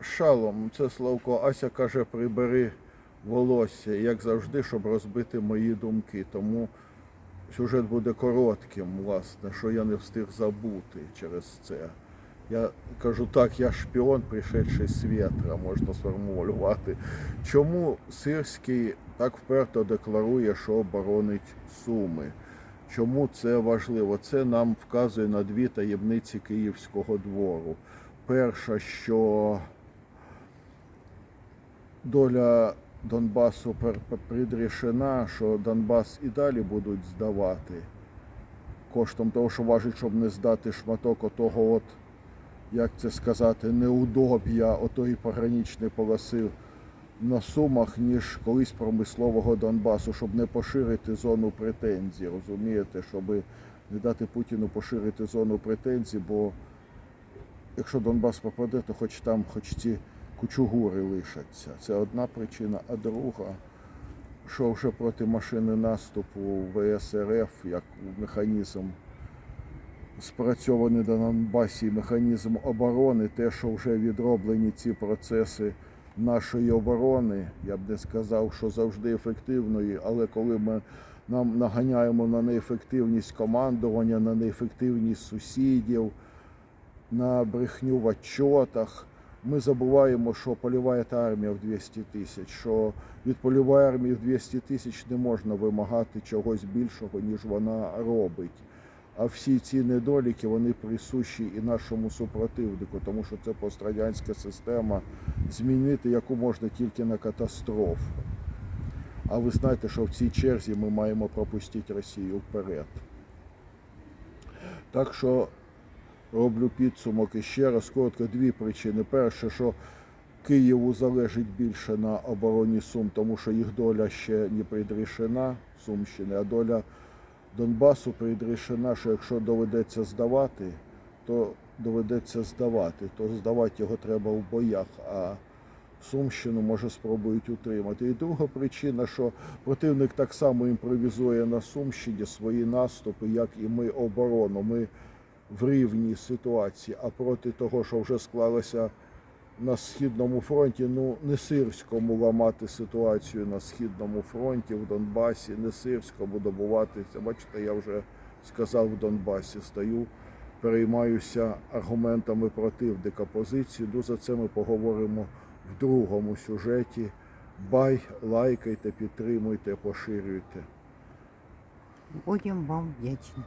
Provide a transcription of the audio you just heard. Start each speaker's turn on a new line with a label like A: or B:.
A: Шалом, це Славко. Ася каже, прибери волосся, як завжди, щоб розбити мої думки. Тому сюжет буде коротким, власне, що я не встиг забути через це. Я кажу так, я шпіон, пришедший з вітра, можна сформулювати. Чому Сирський так вперто декларує, що оборонить Суми? Чому це важливо? Це нам вказує на дві таємниці Київського двору. Перша, що доля Донбасу пер- що Донбас і далі будуть здавати. Коштом того, що важить, щоб не здати шматок отого, от, як це сказати, неудоб'я отої пограничної полоси на сумах, ніж колись промислового Донбасу, щоб не поширити зону претензій, розумієте, щоб не дати Путіну поширити зону претензій, бо якщо Донбас попаде, то хоч там, хоч ці кучугури лишаться. Це одна причина. А друга, що вже проти машини наступу ВСРФ, як механізм спрацьований на Донбасі механізм оборони, те, що вже відроблені ці процеси нашої оборони, я б не сказав, що завжди ефективної, але коли ми нам наганяємо на неефективність командування, на неефективність сусідів, на брехню в отчотах. Ми забуваємо, що польова армія в 200 тисяч, що від польової армії в 200 тисяч не можна вимагати чогось більшого, ніж вона робить. А всі ці недоліки вони присущі і нашому супротивнику, тому що це пострадянська система, змінити яку можна тільки на катастрофу. А ви знаєте, що в цій черзі ми маємо пропустити Росію вперед. Так що роблю підсумок і ще раз коротко дві причини. Перше, що Києву залежить більше на обороні Сум, тому що їх доля ще не предрішена Сумщини, а доля Донбасу предрішена, що якщо доведеться здавати, то доведеться здавати. То здавати його треба в боях, а Сумщину може спробують утримати. І друга причина, що противник так само імпровізує на Сумщині свої наступи, як і ми оборону. Ми в рівній ситуації, а проти того, що вже склалося на східному фронті, ну не сирському ламати ситуацію на східному фронті в Донбасі, не сирському добуватися. Бачите, я вже сказав в Донбасі, стою, переймаюся аргументами противника позиції. Ну за це ми поговоримо в другому сюжеті. Бай, лайкайте, підтримуйте, поширюйте.
B: Будем вам вдячны.